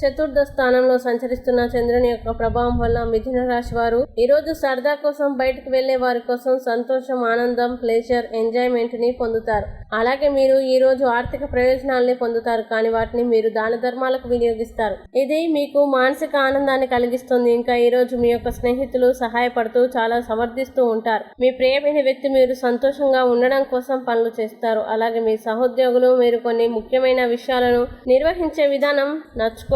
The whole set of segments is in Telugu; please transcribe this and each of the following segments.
చతుర్థ స్థానంలో సంచరిస్తున్న చంద్రుని యొక్క ప్రభావం వల్ల మిథున రాశి వారు ఈరోజు సరదా కోసం బయటకు వెళ్ళే వారి కోసం సంతోషం ఆనందం ప్లేజర్ ఎంజాయ్మెంట్ని పొందుతారు. అలాగే మీరు ఈ రోజు ఆర్థిక ప్రయోజనాల్ని పొందుతారు. కానీ వాటిని మీరు దాన ధర్మాలకు వినియోగిస్తారు. ఇది మీకు మానసిక ఆనందాన్ని కలిగిస్తుంది. ఇంకా ఈ రోజు మీ యొక్క స్నేహితులు సహాయపడుతూ చాలా సమర్థిస్తూ ఉంటారు. మీ ప్రియమైన వ్యక్తి మీరు సంతోషంగా ఉండడం కోసం పనులు చేస్తారు. అలాగే మీ సహోద్యోగులు మీరు కొన్ని ముఖ్యమైన విషయాలను నిర్వహించే విధానం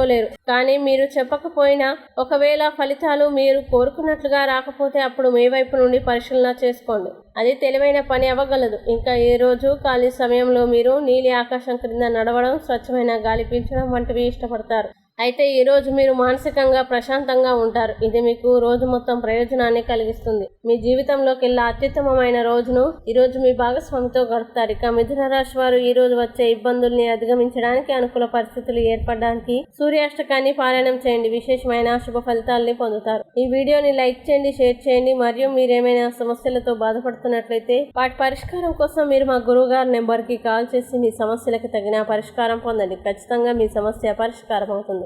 నచ్చుకోలేరు కానీ మీరు చెప్పకపోయినా ఒకవేళ ఫలితాలు మీరు కోరుకున్నట్లుగా రాకపోతే అప్పుడు మీ వైపు నుండి పరిశీలన చేసుకోండి. అది తెలివైన పని అవ్వగలదు. ఇంకా ఈ రోజు ఖాళీ సమయంలో మీరు నీలి ఆకాశం క్రింద నడవడం స్వచ్ఛమైన గాలి పీల్చడం వంటివి ఇష్టపడతారు. అయితే ఈరోజు మీరు మానసికంగా ప్రశాంతంగా ఉంటారు. ఇది మీకు రోజు మొత్తం ప్రయోజనాన్ని కలిగిస్తుంది. మీ జీవితంలోకెల్లా అత్యుత్తమమైన రోజును ఈరోజు మీ భాగస్వామితో గడుపుతారు. ఇక మిథున రాశి వారు ఈ రోజు వచ్చే ఇబ్బందుల్ని అధిగమించడానికి అనుకూల పరిస్థితులు ఏర్పడడానికి సూర్యాష్టకాన్ని పారాయణం చేయండి. విశేషమైన శుభ ఫలితాలని పొందుతారు. ఈ వీడియోని లైక్ చేయండి షేర్ చేయండి. మరియు మీరేమైనా సమస్యలతో బాధపడుతున్నట్లయితే వాటి పరిష్కారం కోసం మీరు మా గురువు గారి నెంబర్కి కాల్ చేసి మీ సమస్యలకు తగిన పరిష్కారం పొందండి. ఖచ్చితంగా మీ సమస్య పరిష్కారం అవుతుంది